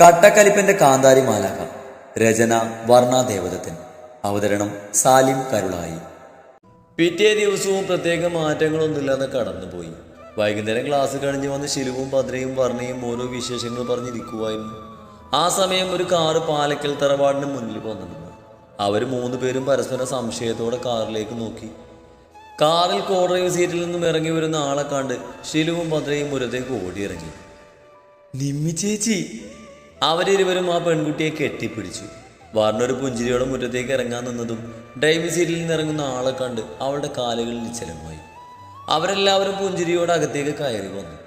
കട്ടക്കലിപ്പന്റെ കാന്താരി മാലാക രചന വർണാദേവതത്തിൻ അവതരണം സാലിം കരുളായി. പിറ്റേ ദിവസവും പ്രത്യേക മാറ്റങ്ങളൊന്നുമില്ലാതെ കടന്നുപോയി. വൈകുന്നേരം ക്ലാസ് കഴിഞ്ഞ് വന്ന് ശിലുവും പദ്രയും വർണയും ഓരോ വിശേഷങ്ങൾ പറഞ്ഞിരിക്കുമായിരുന്നു ആ സമയം ഒരു കാറ് പാലക്കൽ തറവാടിന് മുന്നിൽ വന്നിരുന്നു. അവർ മൂന്ന് പേരും പരസ്പരം സംശയത്തോടെ കാറിലേക്ക് നോക്കി. കാറിൽ കോ ഡ്രൈവ് സീറ്റിൽ നിന്നും ഇറങ്ങി വരുന്ന ആളെ കണ്ട് ശിലുവും ഭദ്രയും മുരത്തേക്ക് ഓടിയിറങ്ങി. നിമ്മി ചേച്ചി അവരിരുവരും ആ പെൺകുട്ടിയെ കെട്ടിപ്പിടിച്ചു. വാർണൊരു പുഞ്ചിരിയോടെ മുറ്റത്തേക്ക് ഇറങ്ങാൻ നിന്നതും ഡ്രൈവിംഗ് സീറ്റിൽ നിന്ന് ഇറങ്ങുന്ന ആളെ കണ്ട് അവളുടെ കാലുകളിൽ നിശ്ചലമായി. അവരെല്ലാവരും പുഞ്ചിരിയോടെ അകത്തേക്ക് കയറി വന്നു.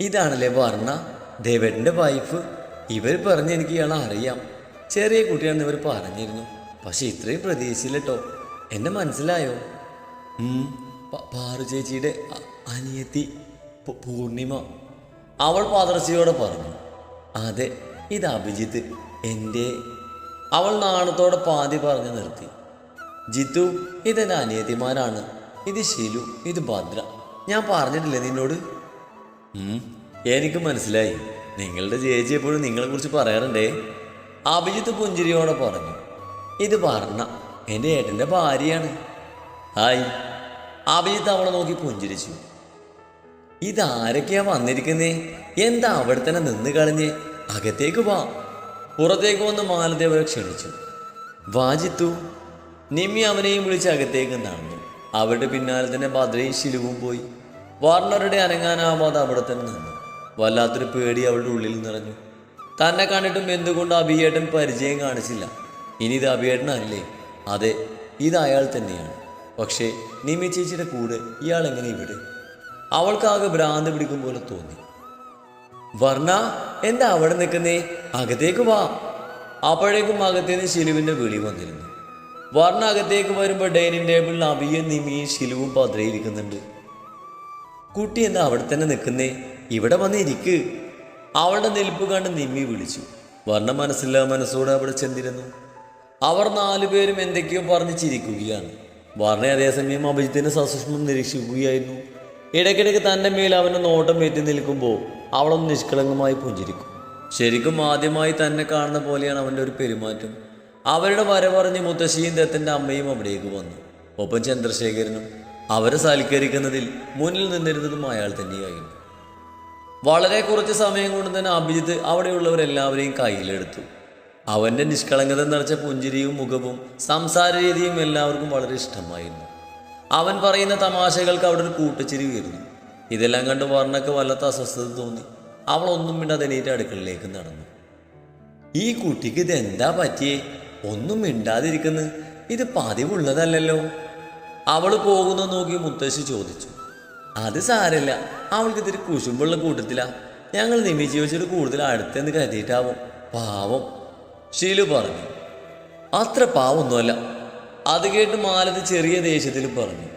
ഇതാണല്ലേ വർണ ദേവേട്ടന്റെ വൈഫ്. ഇവർ പറഞ്ഞ് എനിക്ക് ഇയാളെ അറിയാം. ചെറിയ കുട്ടിയാണെന്ന് ഇവർ പറഞ്ഞിരുന്നു. പക്ഷേ ഇത്രയും പ്രതീക്ഷിച്ചില്ല കേട്ടോ എന്നെ മനസ്സിലായോ? പാറു ചേച്ചിയുടെ അനിയത്തി പൂർണിമ. അവൾ പാദർശിയോടെ പറഞ്ഞു. അതെ ഇത് അഭിജിത്ത് എന്റെ അവൾ നാണത്തോടെ പാതി പറഞ്ഞു നിർത്തി. ജിത്തു ഇതെന്റെ അനിയത്തിമാരാണ്. ഇത് ശിലു ഇത് ഭദ്ര. ഞാൻ പറഞ്ഞിട്ടില്ലേ നിന്നോട്? എനിക്ക് മനസ്സിലായി. നിങ്ങളുടെ ചേച്ചി എപ്പോഴും നിങ്ങളെക്കുറിച്ച് പറയാറുണ്ടേ? അഭിജിത്ത് പുഞ്ചിരിയോടെ പറഞ്ഞു. ഇത് പറഞ്ഞ എന്റെ ഏട്ടന്റെ ഭാര്യയാണ്. ഹായ്. അഭിജിത്ത് അവളെ നോക്കി പുഞ്ചിരിച്ചു. ഇതാരൊക്കെയാ വന്നിരിക്കുന്നേ? എന്താ അവിടെ തന്നെ നിന്ന് കളഞ്ഞ്? അകത്തേക്ക് വാ. പുറത്തേക്ക് വന്ന് മാലദേവരെ ക്ഷണിച്ചു. വാജിത്തു നിമ്മി അവനെയും വിളിച്ച് അകത്തേക്ക് നടന്നു. അവരുടെ പിന്നാലെ തന്നെ ഭദ്രയും ശിലുവും പോയി. വാർണറുടെ അനങ്ങാനാവാതെ അവിടെ തന്നെ നിന്നു. വല്ലാത്തൊരു പേടി അവളുടെ ഉള്ളിൽ നിറഞ്ഞു. തന്നെ കണ്ടിട്ടും എന്തുകൊണ്ട് അഭിയേട്ടൻ പരിചയം കാണിച്ചില്ല. ഇനി ഇത് അഭിയേട്ടനല്ലേ? അതെ ഇത് അയാൾ തന്നെയാണ്. പക്ഷേ നിമ്മി ചേച്ചിയുടെ കൂടെ ഇയാൾ എങ്ങനെ ഇവിടെ? അവൾക്കാകെ ഭ്രാന്ത് പിടിക്കും പോലെ തോന്നി. വർണ എന്താ അവിടെ നിൽക്കുന്നേ? അകത്തേക്ക് വാ. അപ്പോഴേക്കും അകത്തേന്ന് ശിലുവിന്റെ വിളി വന്നിരുന്നു. വർണ അകത്തേക്ക് വരുമ്പോൾ ഡൈനിങ് ടേബിളിൽ അവിയും നിമിയും ശിലുവും പതിരയിരിക്കുന്നുണ്ട് കുട്ടി എന്താ അവിടെ തന്നെ നിൽക്കുന്നേ? ഇവിടെ വന്ന് ഇരിക്ക്. അവളുടെ നിൽപ്പ് കണ്ട് നിമ്മി വിളിച്ചു. വർണ മനസ്സില്ലാ മനസ്സോടെ അവിടെ ചെന്നിരുന്നു. അവർ നാലുപേരും എന്തൊക്കെയോ പറഞ്ഞ് ചിരിക്കുകയാണ്. വർണ അതേസമയം അഭിജിത്തിനെ സസൂക്ഷ്മം നിരീക്ഷിക്കുകയായിരുന്നു. ഇടയ്ക്കിടയ്ക്ക് തന്റെ മേൽ അവന്റെ നോട്ടം എത്തി നിൽക്കുമ്പോൾ അവളൊന്ന് നിഷ്കളങ്കമായി പുഞ്ചിരിക്കും. ശരിക്കും ആദ്യമായി തന്നെ കാണുന്ന പോലെയാണ് അവന്റെ ഒരു പെരുമാറ്റം. അവരുടെ വരവറിഞ്ഞ് മുത്തശ്ശിയും ദത്തന്റെ അമ്മയും അവിടേക്ക് വന്നു. ഒപ്പം ചന്ദ്രശേഖരനും അവരെ സൽക്കരിക്കുന്നതിൽ മുന്നിൽ നിന്നിരുന്നതും അയാൾ തന്നെയായിരുന്നു. വളരെ കുറച്ച് സമയം കൊണ്ട് തന്നെ അഭിജിത്ത് അവിടെയുള്ളവരെല്ലാവരെയും കയ്യിലെടുത്തു. അവന്റെ നിഷ്കളങ്കത നിറച്ച പുഞ്ചിരിയും മുഖവും സംസാര രീതിയും എല്ലാവർക്കും വളരെ ഇഷ്ടമായിരുന്നു. അവൻ പറയുന്ന തമാശകൾക്ക് അവിടെ ഒരു കൂട്ടച്ചിരി ഉയർന്നു ഇതെല്ലാം കണ്ട് വർണക്ക് വല്ലാത്ത അസ്വസ്ഥത തോന്നി. അവൾ ഒന്നും മിണ്ടാതെ എണീറ്റ് അടുക്കളയിലേക്ക് നടന്നു. ഈ കുട്ടിക്ക് ഇതെന്താ പറ്റിയേ? ഒന്നും മിണ്ടാതിരിക്കുന്നു. ഇത് പതിവുള്ളതല്ലല്ലോ. അവൾ പോകുന്ന നോക്കി മുത്തശ്ശി ചോദിച്ചു. അത് സാരല്ല. അവൾക്ക് ഇത്തിരി കുശുമ്പുള്ള കൂട്ടത്തിലാ. ഞങ്ങൾ നിമിച്ച് വെച്ചിട്ട് കൂടുതൽ അടുത്തെന്ന് കരുതിയിട്ടാവും. പാവം. ഷീലു പറഞ്ഞു. അത്ര പാവൊന്നുമല്ല. അത് കേട്ട് മാലത് ചെറിയ ദേഷ്യത്തിൽ പറഞ്ഞു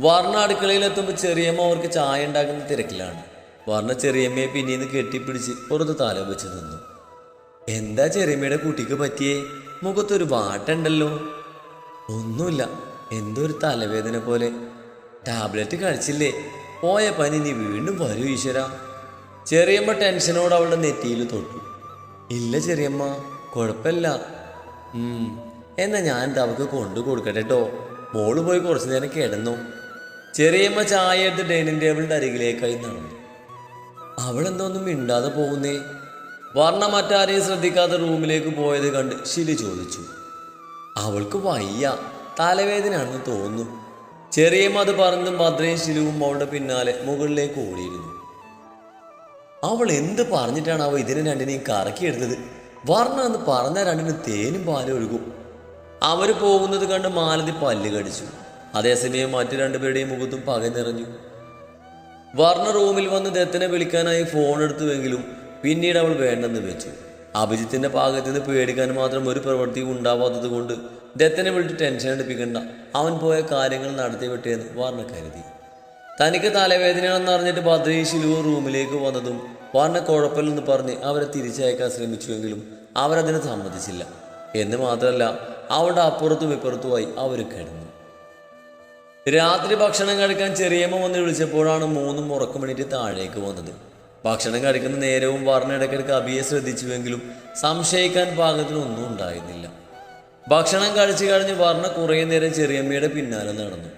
വർണ അടുക്കളയിലെത്തുമ്പോൾ ചെറിയമ്മ അവർക്ക് ചായ ഉണ്ടാക്കുന്ന തിരക്കിലാണ്. വർണ ചെറിയമ്മയെ പിന്നീന്ന് കെട്ടിപ്പിടിച്ച് പുറത്ത് തല വെച്ച് നിന്നു. എന്താ ചെറിയമ്മയുടെ കുട്ടിക്ക് പറ്റിയേ? മുഖത്തൊരു വാട്ടുണ്ടല്ലോ? ഒന്നുമില്ല. എന്തോ ഒരു തലവേദന പോലെ. ടാബ്ലറ്റ് കഴിച്ചില്ലേ? പോയ പനി നീ വീണ്ടും വരൂ ഈശ്വര. ചെറിയമ്മ ടെൻഷനോട് അവളുടെ നെറ്റിയിൽ തൊട്ടു. ഇല്ല ചെറിയമ്മ കുഴപ്പമില്ല. എന്നാ ഞാൻ അവൾക്ക് കൊണ്ടു കൊടുക്കട്ടെ കേട്ടോ മോൾ പോയി കുറച്ചു നേരം കിടന്നു. ചെറിയമ്മ ചായ എടുത്ത് ഡൈനിങ് ടേബിളിന്റെ അരികിലേക്കായി നടന്നു. അവളെന്തോന്നും മിണ്ടാതെ പോകുന്നേ. വർണ മറ്റാരെയും ശ്രദ്ധിക്കാതെ റൂമിലേക്ക് പോയത് കണ്ട് ശിലി ചോദിച്ചു. അവൾക്ക് വയ്യ. തലവേദനയാണെന്ന് തോന്നുന്നു. ചെറിയമ്മ അത് പറഞ്ഞും ഭദ്രയും ശിലുവും അവളുടെ പിന്നാലെ മുകളിലേക്ക് ഓടിയിരുന്നു. അവൾ എന്ത് പറഞ്ഞിട്ടാണ് അവ ഇതിനെ രണ്ടിനെയും കറക്കിയെടുത്തത്? വർണ എന്ന് പറഞ്ഞ രണ്ടിന് തേനും പാലും ഒഴുകും. അവർ പോകുന്നത് കണ്ട് മാലതി പല്ല് കടിച്ചു. അതേസമയം മറ്റു രണ്ടുപേരുടെയും മുഖത്തും പക നിറഞ്ഞു. വർണ റൂമിൽ വന്ന് ദത്തനെ വിളിക്കാനായി ഫോൺ എടുത്തുവെങ്കിലും പിന്നീട് അവൾ വേണ്ടെന്ന് വെച്ചു. അഭിജിത്തിന്റെ പാകത്തിൽ നിന്ന് പേടിക്കാൻ മാത്രം ഒരു പ്രവൃത്തിയും ഉണ്ടാവാത്തത് കൊണ്ട് ദത്തനെ വിളിച്ച് ടെൻഷൻ എടുപ്പിക്കണ്ട അവൻ പോയ കാര്യങ്ങൾ നടത്തി വിട്ടേന്ന് വർണ കരുതി. തനിക്ക് തലവേദനയാണെന്ന് അറിഞ്ഞിട്ട് ഭദ്രയും ശിലുവും റൂമിലേക്ക് വന്നതും വർണ കുഴപ്പമില്ലെന്ന് പറഞ്ഞ് അവരെ തിരിച്ചയക്കാൻ ശ്രമിച്ചുവെങ്കിലും അവരതിന് സമ്മതിച്ചില്ല. എന്ന് മാത്രമല്ല അവളുടെ അപ്പുറത്തും ഇപ്പുറത്തുമായി അവർ കിടന്നു. രാത്രി ഭക്ഷണം കഴിക്കാൻ ചെറിയമ്മ വന്ന് വിളിച്ചപ്പോഴാണ് മൂന്നും ഉറക്കമണിയിട്ട് താഴേക്ക് വന്നത്. ഭക്ഷണം കഴിക്കുന്ന നേരവും വർണ ഇടയ്ക്കിടയ്ക്ക് അബിയെ ശ്രദ്ധിച്ചുവെങ്കിലും സംശയിക്കാൻ പാകത്തിനൊന്നും ഉണ്ടായിരുന്നില്ല. ഭക്ഷണം കഴിച്ചു കഴിഞ്ഞ് വർണ കുറേ നേരം ചെറിയമ്മയുടെ പിന്നാലെ നടന്നു.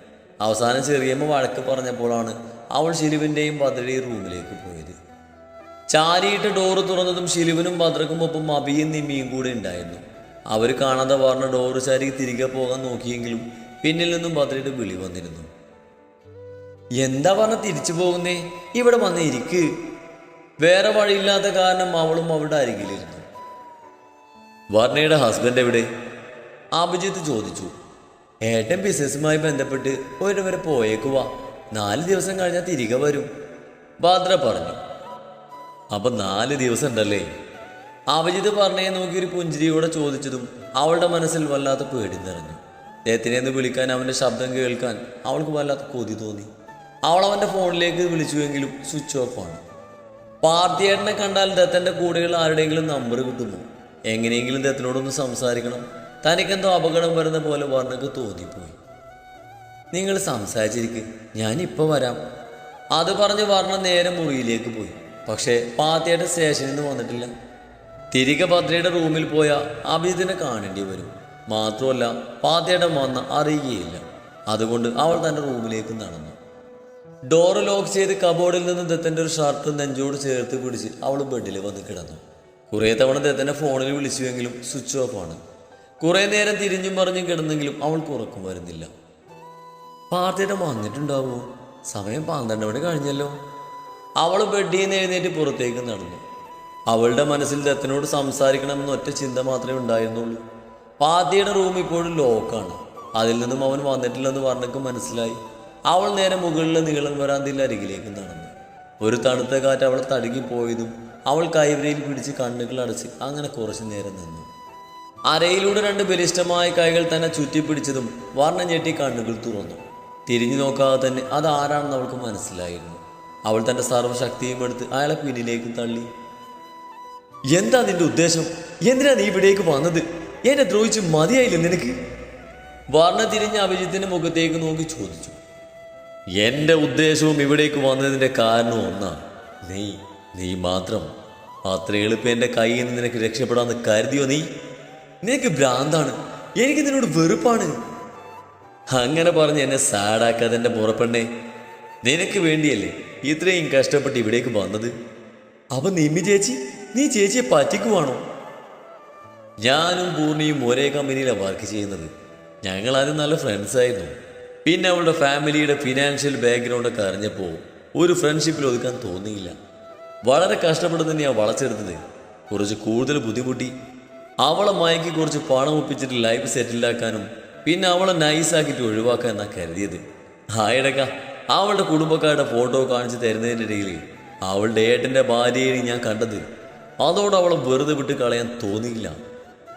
അവസാനം ചെറിയമ്മ വഴക്ക് പറഞ്ഞപ്പോഴാണ് അവൾ ശിലുവിന്റെയും ഭദ്രയുടെയും റൂമിലേക്ക് പോയത്. ചാരിയിട്ട് ഡോറ് തുറന്നതും ശിലുവിനും ഭദ്രക്കും ഒപ്പം അബിയും നിമ്മിയും കൂടെ ഉണ്ടായിരുന്നു. അവർ കാണാതെ പറഞ്ഞ ഡോറ് ചാരി തിരികെ പോകാൻ നോക്കിയെങ്കിലും പിന്നിൽ നിന്നും ഭദ്രയുടെ വിളി വന്നിരുന്നു. എന്താ പറഞ്ഞ തിരിച്ചു പോകുന്നേ? ഇവിടെ വന്ന് ഇരിക്ക്. വേറെ വഴിയില്ലാത്ത കാരണം അവളും അവളുടെ അരികിലിരുന്നു. വർണയുടെ ഹസ്ബൻഡ് എവിടെ? അഭിജിത്ത് ചോദിച്ചു. ഏട്ടൻ ബിസിനസ്സുമായി ബന്ധപ്പെട്ട് ഒരു വരെ പോയേക്കുവാ നാല് ദിവസം കഴിഞ്ഞാൽ തിരികെ വരും. ഭദ്ര പറഞ്ഞു. അപ്പൊ നാല് ദിവസം ഉണ്ടല്ലേ? അഭിജിത്ത് പറഞ്ഞേ നോക്കി ഒരു പുഞ്ചിരിയോടെ ചോദിച്ചതും അവളുടെ മനസ്സിൽ വല്ലാത്ത പേടി നിറഞ്ഞു. അദ്ദേഹത്തിനെ ഒന്ന് വിളിക്കാൻ അവന്റെ ശബ്ദം കേൾക്കാൻ അവൾക്ക് വല്ലാത്ത കൊതി തോന്നി. അവൾ അവന്റെ ഫോണിലേക്ക് വിളിച്ചുവെങ്കിലും സ്വിച്ച് ഓഫ് ആണ്. പാർട്ടിയേട്ടനെ കണ്ടാൽ ദത്തന്റെ കൂടെയുള്ള ആരുടെയെങ്കിലും നമ്പർ കിട്ടുമോ? എങ്ങനെയെങ്കിലും ദത്തനോടൊന്ന് സംസാരിക്കണം. തനിക്കെന്തോ അപകടം വരുന്ന പോലെ വർണക്ക് തോന്നിപ്പോയി. നിങ്ങൾ സംസാരിച്ചിരിക്ക്. ഞാനിപ്പോൾ വരാം. അത് പറഞ്ഞ് വർണ നേരെ മുറിയിലേക്ക് പോയി. പക്ഷേ പാത്തിയേട്ടൻ സ്റ്റേഷനിൽ നിന്ന് വന്നിട്ടില്ല. തിരികെ ഭദ്രയുടെ റൂമിൽ പോയ അഭിജിത്തിനെ കാണേണ്ടി വരും. മാത്രമല്ല പാതയുടെ വന്ന അറിയുകയില്ല. അതുകൊണ്ട് അവൾ തന്റെ റൂമിലേക്ക് നടന്നു. ഡോറ് ലോക്ക് ചെയ്ത് കബോർഡിൽ നിന്ന് ദത്തന്റെ ഒരു ഷർട്ട് നെഞ്ചോട് ചേർത്ത് പിടിച്ച് അവൾ ബെഡിൽ വന്ന് കിടന്നു. കുറേ തവണ ദത്തന്റെ ഫോണിൽ വിളിച്ചുവെങ്കിലും സ്വിച്ച് ഓഫ് ആണ്. കുറേ നേരം തിരിഞ്ഞും പറഞ്ഞും കിടന്നെങ്കിലും അവൾക്ക് ഉറക്കം വരുന്നില്ല. പാർട്ടിയുടെ വന്നിട്ടുണ്ടാവുമോ സമയം പന്ത്രണ്ട് മണി കഴിഞ്ഞല്ലോ. അവൾ ബെഡിൽ നിന്ന് എഴുന്നേറ്റ് പുറത്തേക്ക് നടന്നു. അവളുടെ മനസ്സിൽ ദത്തനോട് സംസാരിക്കണം ഒറ്റ ചിന്ത മാത്രമേ ഉണ്ടായിരുന്നുള്ളൂ. പാതിയുടെ റൂം ഇപ്പോഴും ലോക്കാണ് അതിൽ നിന്നും അവൻ വന്നിട്ടില്ലെന്ന് പറഞ്ഞക്ക് മനസ്സിലായി. അവൾ നേരെ മുകളിലെ നീളം വരാന്തിയിൽ അരികിലേക്ക് നടന്നു. ഒരു തണുത്ത കാറ്റ് അവൾ തടുകി പോയതും അവൾ കൈവരയിൽ പിടിച്ച് കണ്ണുകൾ അടച്ച് അങ്ങനെ കുറച്ചു നേരം നിന്നു. അരയിലൂടെ രണ്ട് ബലിഷ്ടമായ കൈകൾ തന്നെ ചുറ്റിപ്പിടിച്ചതും വർണം ഞെട്ടി കണ്ണുകൾ തുറന്നു. തിരിഞ്ഞു നോക്കാതെ തന്നെ അത് ആരാണെന്ന് അവൾക്ക് മനസ്സിലായിരുന്നു. അവൾ തന്റെ സർവശക്തിയും എടുത്ത് അയാളെ പിന്നിലേക്ക് തള്ളി. എന്താ നിന്റെ ഉദ്ദേശം? എന്തിനാ നീ ഇവിടേക്ക് വന്നത്? എന്നെ ദ്രോഹിച്ച് മതിയായില്ല നിനക്ക്. വർണ തിരിഞ്ഞ അഭിജിത്തിന്റെ മുഖത്തേക്ക് നോക്കി ചോദിച്ചു. എന്റെ ഉദ്ദേശവും ഇവിടേക്ക് വന്നതിന്റെ കാരണം ഒന്നാ നീ നീ മാത്രം. അത്ര എളുപ്പം എന്റെ കയ്യിൽ നിന്ന് നിനക്ക് രക്ഷപ്പെടാന്ന് കരുതിയോ നീ? നിനക്ക് ഭ്രാന്താണ്. എനിക്ക് നിന്നോട് വെറുപ്പാണ്. അങ്ങനെ പറഞ്ഞ് എന്നെ സാഡാക്കാതെ എന്റെ മുറപ്പെണ്ണേ നിനക്ക് വേണ്ടിയല്ലേ ഇത്രയും കഷ്ടപ്പെട്ട് ഇവിടേക്ക് വന്നത്? അപ്പൊ നിമ്മി ചേച്ചി നീ ചേച്ചിയെ പറ്റിക്കുവാണോ? ഞാനും പൂർണിയും ഒരേ കമ്പനിയിലാണ് വർക്ക് ചെയ്യുന്നത്. ഞങ്ങൾ ആദ്യം നല്ല ഫ്രണ്ട്സ് ആയിരുന്നു. പിന്നെ അവളുടെ ഫാമിലിയുടെ ഫിനാൻഷ്യൽ ബാക്ക്ഗ്രൗണ്ടൊക്കെ അറിഞ്ഞപ്പോൾ ഒരു ഫ്രണ്ട്ഷിപ്പിൽ ഒതുക്കാൻ തോന്നിയില്ല. വളരെ കഷ്ടപ്പെട്ട് തന്നെയാണ് വളച്ചെടുത്തത്. കുറച്ച് കൂടുതൽ ബുദ്ധിമുട്ടി. അവളെ മയക്കി കുറച്ച് പണം ഒപ്പിച്ചിട്ട് ലൈഫ് സെറ്റിലാക്കാനും പിന്നെ അവളെ നൈസാക്കിയിട്ട് ഒഴിവാക്കാൻ എന്നാണ് കരുതിയത്. ആയിടക്ക അവളുടെ കുടുംബക്കാരുടെ ഫോട്ടോ കാണിച്ച് തരുന്നതിന്റെ ഇടയിൽ അവളുടെ ഏട്ടന്റെ ഭാര്യയെ ഞാൻ കണ്ടത്. അതോടെ അവളെ വെറുതെ വിട്ട് കളയാൻ തോന്നിയില്ല.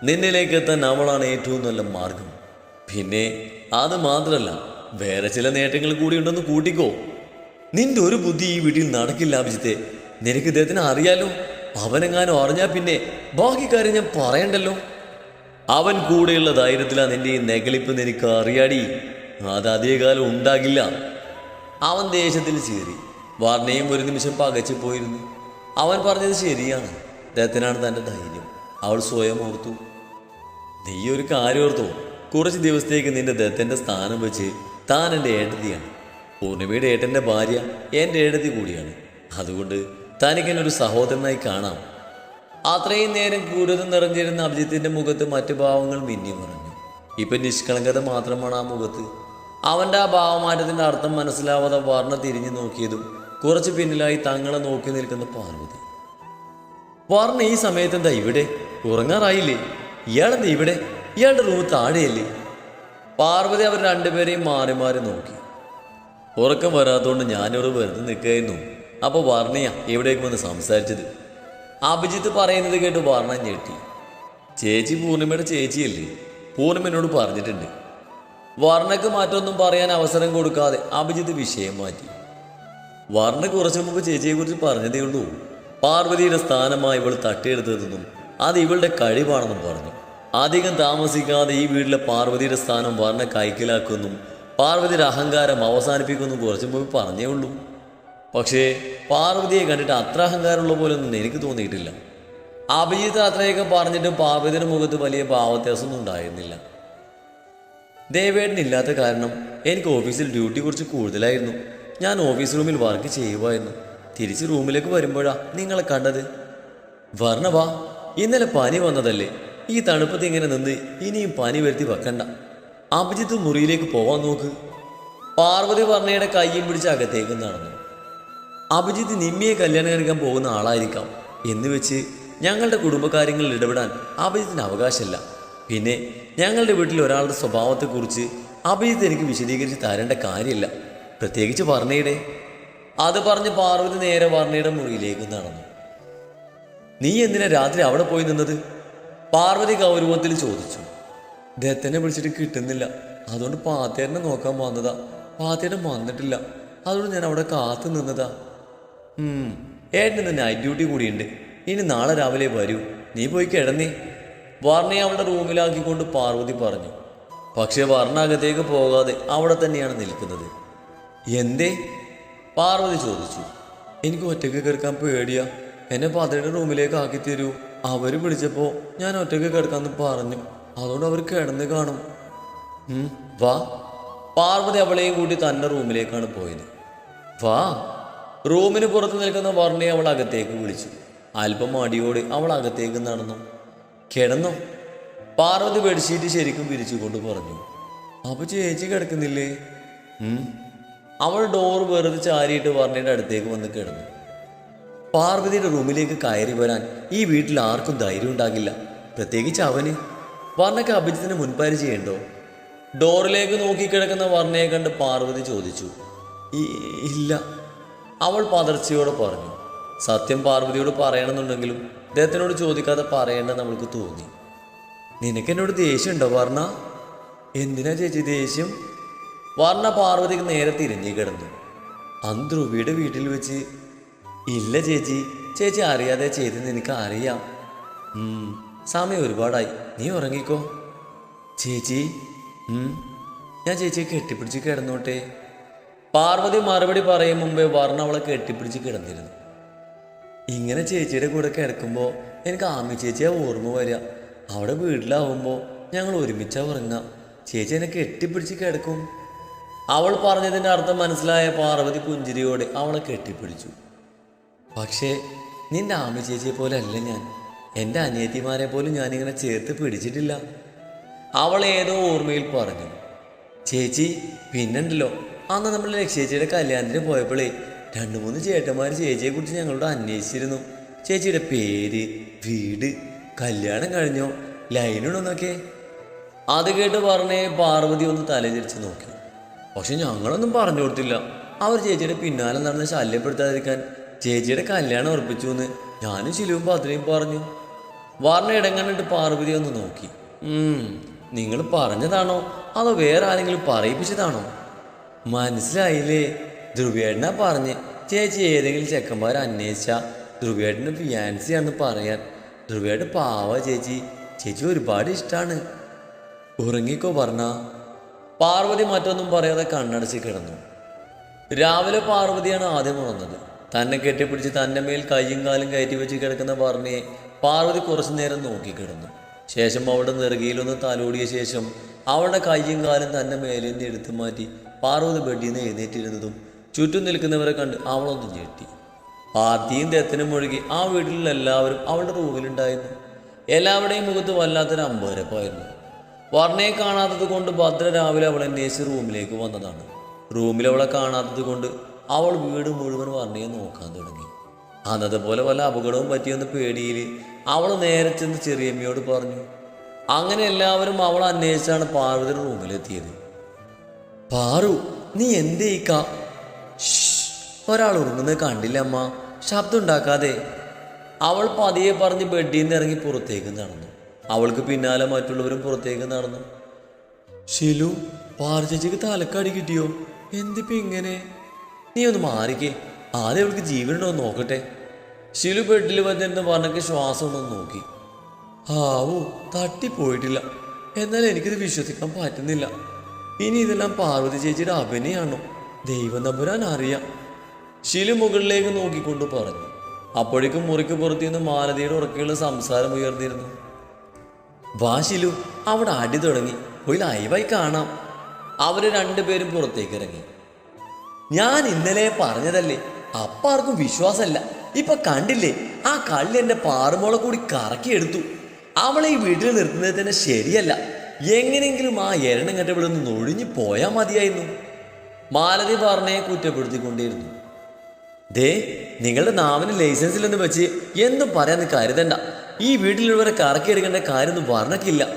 നിന്നിലേക്ക് എത്താൻ അവളാണ് ഏറ്റവും നല്ല മാർഗം. പിന്നെ അത് മാത്രമല്ല വേറെ ചില നേട്ടങ്ങൾ കൂടി ഉണ്ടെന്ന് കൂട്ടിക്കോ. നിന്റെ ഒരു ബുദ്ധി ഈ വീട്ടിൽ നടക്കില്ല അഭിജിത്തെ. നിനക്ക് ഇദ്ദേഹത്തിന് അറിയാലോ? അവനെങ്ങാനും അറിഞ്ഞാൽ പിന്നെ ബാക്കി കാര്യം ഞാൻ പറയണ്ടല്ലോ? അവൻ കൂടെയുള്ള ധൈര്യത്തിലാണ് നിന്റെ ഈ നെഗളിപ്പ് നിനക്ക് അറിയാടി. അത് അധികകാലം ഉണ്ടാകില്ല. അവൻ ദേഷ്യത്തിൽ ചീറി. വാർണയും ഒരു നിമിഷം പകച്ചു പോയിരുന്നു. അവൻ പറഞ്ഞത് ശരിയാണ്. അദ്ദേഹത്തിനാണ് തന്റെ ധൈര്യം. അവൾ സ്വയം ഓർത്തു നീ ഒരു കാര്യം ഓർത്തോ. കുറച്ച് ദിവസത്തേക്ക് നിന്റെ ദത്തന്റെ സ്ഥാനം വെച്ച് താൻ എന്റെ ഏട്ടതിയാണ് പൂർണിമയുടെ ഏട്ടന്റെ ഭാര്യ എന്റെ ഏട്ടത്തി കൂടിയാണ്. അതുകൊണ്ട് തനിക്ക് എന്നൊരു സഹോദരനായി കാണാം. അത്രയും നേരം ക്രൂരത നിറഞ്ഞിരുന്ന അഭിജിത്തിന്റെ മുഖത്ത് മറ്റു ഭാവങ്ങൾ മിന്നി മറഞ്ഞു ഇപ്പൊ നിഷ്കളങ്കത മാത്രമാണ് ആ മുഖത്ത്. അവന്റെ ആ ഭാവമാറ്റത്തിന്റെ അർത്ഥം മനസ്സിലാവാതെ വർണ തിരിഞ്ഞു നോക്കിയതും കുറച്ച് പിന്നിലായി തങ്ങളെ നോക്കി നിൽക്കുന്ന പാർവതി. വർണ ഈ സമയത്ത് എന്താ ഇവിടെ? ഉറങ്ങാറായില്ലേ? ഇയാളെന്താ ഇവിടെ? ഇയാളുടെ റൂം താഴെയല്ലേ? പാർവതി അവർ രണ്ടുപേരെയും മാറി മാറി നോക്കി. ഉറക്കം വരാത്തതുകൊണ്ട് ഞാനിവിടെ വെറുതെ നിൽക്കുകയായിരുന്നു. അപ്പോൾ വർണയ എവിടേക്ക് വന്ന് സംസാരിച്ചത്? അഭിജിത്ത് പറയുന്നത് കേട്ട് വർണ ഞെട്ടി. ചേച്ചി പൂർണിമയുടെ ചേച്ചിയല്ലേ? പൂർണിമനോട് പറഞ്ഞിട്ടുണ്ട്. വർണക്ക് മറ്റൊന്നും പറയാൻ അവസരം കൊടുക്കാതെ അഭിജിത്ത് വിഷയം മാറ്റി. വർണ കുറച്ചു മുമ്പ് ചേച്ചിയെക്കുറിച്ച് പറഞ്ഞതേ ഉള്ളൂ. പാർവതിയുടെ സ്ഥാനമായി ഇവൾ തട്ടിയെടുത്തതെന്നും അത് ഇവളുടെ കഴിവാണെന്നും പറഞ്ഞു. അധികം താമസിക്കാതെ ഈ വീട്ടിലെ പാർവതിയുടെ സ്ഥാനം വർണ കൈക്കലാക്കുമെന്നും പാർവതിയുടെ അഹങ്കാരം അവസാനിപ്പിക്കുമെന്നും കുറച്ചു മുമ്പ് പറഞ്ഞേ ഉള്ളൂ. പക്ഷേ പാർവതിയെ കണ്ടിട്ട് അത്ര അഹങ്കാരമുള്ള പോലെ ഒന്നും എനിക്ക് തോന്നിയിട്ടില്ല. അഭിജിത്ത് അത്രയൊക്കെ പറഞ്ഞിട്ടും പാർവതിയുടെ മുഖത്ത് വലിയ ഭാവവ്യത്യാസമൊന്നും ഉണ്ടായിരുന്നില്ല. ദേവേട്ടൻ ഇല്ലാത്ത കാരണം എനിക്ക് ഓഫീസിൽ ഡ്യൂട്ടി കുറച്ച് കൂടുതലായിരുന്നു. ഞാൻ ഓഫീസ് റൂമിൽ വർക്ക് ചെയ്യുമായിരുന്നു തിരിച്ച് റൂമിലേക്ക് വരുമ്പോഴാ നിങ്ങളെ കണ്ടത്. വർണവാ ഇന്നലെ പനി വന്നതല്ലേ? ഈ തണുപ്പത്ത് ഇങ്ങനെ നിന്ന് ഇനിയും പനി വരുത്തി വെക്കണ്ട. അഭിജിത്ത് മുറിയിലേക്ക് പോവാൻ നോക്ക്. പാർവതി വർണയുടെ കയ്യും പിടിച്ച് അകത്തേക്ക് നടന്നു. അഭിജിത്ത് നിമ്മിയെ കല്യാണം കഴിക്കാൻ പോകുന്ന ആളായിരിക്കാം. എന്ന് വെച്ച് ഞങ്ങളുടെ കുടുംബകാര്യങ്ങളിൽ ഇടപെടാൻ അഭിജിത്തിന് അവകാശമില്ല. പിന്നെ ഞങ്ങളുടെ വീട്ടിൽ ഒരാളുടെ സ്വഭാവത്തെക്കുറിച്ച് അഭിജിത്ത് എനിക്ക് വിശദീകരിച്ച് തരേണ്ട കാര്യമില്ല. പ്രത്യേകിച്ച് വർണയുടെ. അത് പറഞ്ഞ് പാർവതി നേരെ വർണയുടെ മുറിയിലേക്ക് നടന്നു. നീ എന്തിനാ രാത്രി അവിടെ പോയി നിന്നത്? പാർവതി ഗൗരവത്തിൽ ചോദിച്ചു. ദത്തനെ വിളിച്ചിട്ട് കിട്ടുന്നില്ല. അതുകൊണ്ട് പാത്തേരനെ നോക്കാൻ വന്നതാ. പാത്തേരൻ വന്നിട്ടില്ല. അതുകൊണ്ട് ഞാൻ അവിടെ കാത്തു നിന്നതാ. ഏട്ടൻ ഇന്ന് നൈറ്റ് ഡ്യൂട്ടി കൂടിയുണ്ട്. ഇനി നാളെ രാവിലെ വരൂ. നീ പോയി കിടന്നേ. വർണയെ അവളുടെ റൂമിലാക്കിക്കൊണ്ട് പാർവതി പറഞ്ഞു. പക്ഷേ വർണ അകത്തേക്ക് പോകാതെ അവിടെ തന്നെയാണ് നിൽക്കുന്നത്. എന്തേ? പാർവതി ചോദിച്ചു. എനിക്ക് ഒറ്റയ്ക്ക് കിടക്കാൻ പേടിയാ. എന്നെ പതയുടെ റൂമിലേക്ക് ആക്കി തരൂ. അവർ വിളിച്ചപ്പോൾ ഞാൻ ഒറ്റയ്ക്ക് കിടക്കാമെന്ന് പറഞ്ഞു. അതുകൊണ്ട് അവർ കിടന്ന് കാണും. വാ. പാർവതി അവളെയും കൂട്ടി തന്റെ റൂമിലേക്കാണ് പോയത്. വാ. റൂമിന് പുറത്ത് നിൽക്കുന്ന വർണയെ അവൾ അകത്തേക്ക് വിളിച്ചു. അല്പം അടിയോടെ അവൾ അകത്തേക്ക് നടന്നു. കിടന്നു? പാർവതി ബെഡ്ഷീറ്റ് ശരിക്കും വിരിച്ചുകൊണ്ട് പറഞ്ഞു. അപ്പൊ ചേച്ചി കിടക്കുന്നില്ലേ. അവൾ ഡോർ വെറുതെ ചാരിയിട്ട് വർണയുടെ അടുത്തേക്ക് വന്ന് കിടന്നു. പാർവതിയുടെ റൂമിലേക്ക് കയറി വരാൻ ഈ വീട്ടിൽ ആർക്കും ധൈര്യം ഉണ്ടാകില്ല. പ്രത്യേകിച്ച് അവന്. വർണയ്ക്ക് അഭിജിത്തിന് ചെയ്യണ്ടോ? ഡോറിലേക്ക് നോക്കിക്കിടക്കുന്ന വർണയെ കണ്ട് പാർവതി ചോദിച്ചു. "ഇ- ഇല്ല അവൾ പതർച്ചയോടെ പറഞ്ഞു. സത്യം പാർവതിയോട് പറയണമെന്നുണ്ടെങ്കിലും അദ്ദേഹത്തിനോട് ചോദിക്കാതെ പറയേണ്ടെന്ന് നമ്മൾക്ക് തോന്നി. നിനക്ക് എന്നോട് ദേഷ്യമുണ്ടോ വർണ? എന്തിനാ ചേച്ചി ദേഷ്യം? വർണ പാർവതിക്ക് നേരെ തിരിഞ്ഞു കിടന്നു. അന്ന് വീട്ടിൽ വെച്ച് ഇല്ല ചേച്ചി ചേച്ചി അറിയാതെ ചെയ്തെന്ന് എനിക്ക് അറിയാം. സമയം ഒരുപാടായി. നീ ഉറങ്ങിക്കോ. ചേച്ചി ഞാൻ ചേച്ചിയെ കെട്ടിപ്പിടിച്ച് കിടന്നോട്ടെ. പാർവതി മറുപടി പറയും മുമ്പേ വർണ അവളെ കെട്ടിപ്പിടിച്ച് കിടന്നിരുന്നു. ഇങ്ങനെ ചേച്ചിയുടെ കൂടെ കിടക്കുമ്പോൾ എനിക്ക് ആമി ചേച്ചിയെ ഓർമ്മ വരിക അവിടെ വീട്ടിലാവുമ്പോൾ ഞങ്ങൾ ഒരുമിച്ചാണ് ഉറങ്ങാം. ചേച്ചി എന്നെ കെട്ടിപ്പിടിച്ച് കിടക്കും. അവൾ പറഞ്ഞതിന്റെ അർത്ഥം മനസ്സിലായ പാർവതി പുഞ്ചിരിയോടെ അവളെ കെട്ടിപ്പിടിച്ചു. പക്ഷേ നിന്റെ ആമി ചേച്ചിയെ പോലെ അല്ല ഞാൻ. എന്റെ അനിയത്തിമാരെ പോലും ഞാനിങ്ങനെ ചേർത്ത് പിടിച്ചിട്ടില്ല. അവൾ ഏതോ ഓർമ്മയിൽ പറഞ്ഞു. ചേച്ചി പിന്നുണ്ടല്ലോ. അന്ന് നമ്മൾ ലക്ഷ്യേച്ചിയുടെ കല്യാണത്തിന് പോയപ്പോഴേ രണ്ടു മൂന്ന് ചേട്ടന്മാർ ചേച്ചിയെ കുറിച്ച് ഞങ്ങളോട് അന്വേഷിച്ചിരുന്നു. ചേച്ചിയുടെ പേര് വീട് കല്യാണം കഴിഞ്ഞോ ലൈനുണ്ടോന്നൊക്കെ അത് കേട്ട് പറഞ്ഞേ പാർവതി ഒന്ന് തലചരിച്ച് നോക്കി. പക്ഷെ ഞങ്ങളൊന്നും പറഞ്ഞു കൊടുത്തില്ല. അവർ ചേച്ചിയുടെ പിന്നാലെ നടന്ന് ശല്യപ്പെടുത്താതിരിക്കാൻ ചേച്ചിയുടെ കല്യാണം ഉറപ്പിച്ചു എന്ന് ഞാനും ശിലുവും പാത്രയും പറഞ്ഞു. വാറിനെ ഇടങ്ങാനിട്ട് പാർവതി ഒന്ന് നോക്കി. നിങ്ങൾ പറഞ്ഞതാണോ? അതോ വേറെ ആരെങ്കിലും പറയിപ്പിച്ചതാണോ? മനസ്സിലായില്ലേ? ധ്രുവേട്ടനാ പറഞ്ഞ് ചേച്ചി ഏതെങ്കിലും ചെക്കന്മാർ അന്വേഷിച്ച ധ്രുവേട്ടന് ഫിയാൻസിയാണെന്ന് പറയാൻ. ധ്രുവേട്ടൻ പാവ ചേച്ചി. ചേച്ചി ഒരുപാട് ഇഷ്ടമാണ് ഉറങ്ങിക്കോ പറഞ്ഞ പാർവതി മറ്റൊന്നും പറയാതെ കണ്ണടച്ച് കിടന്നു. രാവിലെ പാർവതിയാണ് ആദ്യം ഉണർന്നത് തന്നെ കെട്ടിപ്പിടിച്ച് തന്റെ മേൽ കൈയും കാലും കയറ്റി വെച്ച് കിടക്കുന്ന പറഞ്ഞയെ പാർവതി കുറച്ചു നേരം നോക്കിക്കിടന്നു ശേഷം അവളുടെ നെറുകയിലൊന്ന് തലോടിയ ശേഷം അവളുടെ കയ്യും കാലും തന്റെ മേലിൽ നിന്ന് എടുത്തു മാറ്റി പാർവതി ബെഡിൽ നിന്ന് എഴുന്നേറ്റിരുന്നതും ചുറ്റും നിൽക്കുന്നവരെ കണ്ട് അവളൊന്നും ഞെട്ടി. പാർത്തിയും തെത്തനും ഒഴുകി ആ വീട്ടിലുള്ള എല്ലാവരും അവളുടെ റൂമിലുണ്ടായിരുന്നു. എല്ലാവരുടെയും മുഖത്ത് വല്ലാത്തൊരു അമ്പരപ്പായിരുന്നു. വർണയെ കാണാത്തത് കൊണ്ട് ഭദ്ര രാവിലെ അവൾ അന്വേഷിച്ച് റൂമിലേക്ക് വന്നതാണ്. റൂമിൽ അവളെ കാണാത്തത് കൊണ്ട് അവൾ വീട് മുഴുവൻ വർണയെ നോക്കാൻ തുടങ്ങി. അന്നതുപോലെ വല്ല അപകടവും പറ്റിയെന്ന് പേടിയിൽ അവൾ നേരെ ചെന്ന് ചെറിയമ്മയോട് പറഞ്ഞു അങ്ങനെ എല്ലാവരും അവൾ അന്വേഷിച്ചാണ് പാർവതി റൂമിലെത്തിയത് പാറു നീ എന്തേ ഈ കാ ഷ്ഷ്. ഒരാൾ ഉറങ്ങുന്നത് കണ്ടില്ല അമ്മ ശബ്ദം ഉണ്ടാക്കാതെ. അവൾ പതിയെ പറഞ്ഞ് ബെഡിൽ നിന്ന് ഇറങ്ങി പുറത്തേക്ക് നടന്നു. അവൾക്ക് പിന്നാലെ മറ്റുള്ളവരും പുറത്തേക്ക് നടന്നു. ഷിലു പാർച്ചേച്ചിക്ക് തലക്കാടി കിട്ടിയോ? എന്തിപ്പോ ഇങ്ങനെ? നീ ഒന്ന് മാറിക്കേ. ആദ്യം അവൾക്ക് ജീവനുണ്ടോ നോക്കട്ടെ. ഷിലു ബെഡിൽ വന്നിരുന്ന പറഞ്ഞൊക്കെ ശ്വാസം ഒന്ന് നോക്കി. ആവോ തട്ടിപ്പോയിട്ടില്ല. എന്നാൽ എനിക്കിത് വിശ്വസിക്കാൻ പറ്റുന്നില്ല. ഇനി ഇതെല്ലാം പാർവതി ചേച്ചിയുടെ അഭിനയാണോ? ദൈവം തമ്പുരാൻ അറിയാം. ഷിലു മുകളിലേക്ക് നോക്കിക്കൊണ്ട് പറഞ്ഞു. അപ്പോഴേക്കും മുറിക്ക് പുറത്തു നിന്ന് മാലതിയുടെ ഉറക്കെയുള്ള സംസാരം ഉയർന്നിരുന്നു. വാ ഷിലു അവിടെ അടി തുടങ്ങി. പോയി ലൈവായി കാണാം. അവർ രണ്ടുപേരും പുറത്തേക്ക് ഇറങ്ങി ഞാൻ ഇന്നലെ പറഞ്ഞതല്ലേ? അപ്പാർക്കും വിശ്വാസമല്ല ഇപ്പൊ കണ്ടില്ലേ? ആ കള്ളി എന്റെ പാറുമോളെ കൂടി കറക്കിയെടുത്തു അവളെ ഈ വീട്ടിൽ നിർത്തുന്നത് തന്നെ ശരിയല്ല. എങ്ങനെയെങ്കിലും ആ എരണം കെട്ട ഇവിടെ നിന്ന് ഒഴിഞ്ഞു പോയാൽ മതിയായിരുന്നു. മാലതി പാറിനെ കുറ്റപ്പെടുത്തിക്കൊണ്ടിരുന്നു. ദേ നിങ്ങളുടെ നാവിന് ലൈസൻസിലൊന്നും വെച്ച് എന്തും പറയാന്ന് കരുതണ്ട. ഈ വീട്ടിലുള്ളവരെ കറക്കിയെടുക്കേണ്ട കാര്യമൊന്നും പറഞ്ഞിട്ടില്ല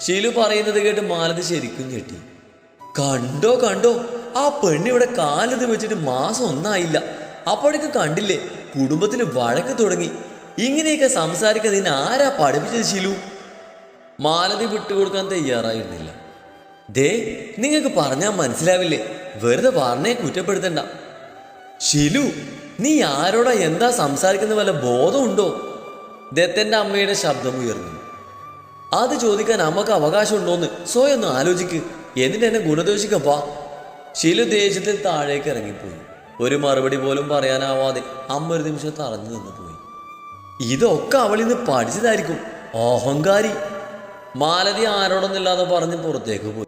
ശീലു പറയുന്നത് കേട്ട് മാലതി ശരിക്കും കേട്ടി കണ്ടോ കണ്ടോ? ആ പെണ്ണിവിടെ കാലത്ത് വെച്ചിട്ട് മാസം ഒന്നായില്ല. അപ്പോഴേക്ക് കണ്ടില്ലേ കുടുംബത്തിന് വഴക്ക് തുടങ്ങി. ഇങ്ങനെയൊക്കെ സംസാരിക്കാൻ നിന്നെ ആരാ പഠിപ്പിച്ചത് ശീലു? മാലതി വിട്ടുകൊടുക്കാൻ തയ്യാറായിരുന്നില്ല. ദേ നിങ്ങൾക്ക് പറഞ്ഞാൽ മനസ്സിലാവില്ലേ? വെറുതെ പറഞ്ഞേ കുറ്റപ്പെടുത്തണ്ട. ശിലു നീ ആരോടാ എന്താ സംസാരിക്കുന്ന വല്ല ബോധമുണ്ടോ ദത്തന്റെ അമ്മയുടെ ശബ്ദം ഉയർന്നു. അത് ചോദിക്കാൻ അമ്മയ്ക്ക് അവകാശമുണ്ടോന്ന് സ്വയം ഒന്ന് ആലോചിക്ക്. എന്നിട്ട് എന്നെ ഗുണദോഷിക്കപ്പാ ശിലു ദേഷ്യത്തിൽ താഴേക്ക് ഇറങ്ങിപ്പോയി. ഒരു മറുപടി പോലും പറയാനാവാതെ അമ്മ ഒരു നിമിഷം തറഞ്ഞു നിന്ന് പോയി. ഇതൊക്കെ അവളിൽ നിന്ന് പഠിച്ചതായിരിക്കും അഹങ്കാരി മാലതി ആരോടൊന്നില്ലാതെ പറഞ്ഞ് പുറത്തേക്ക് പോയി.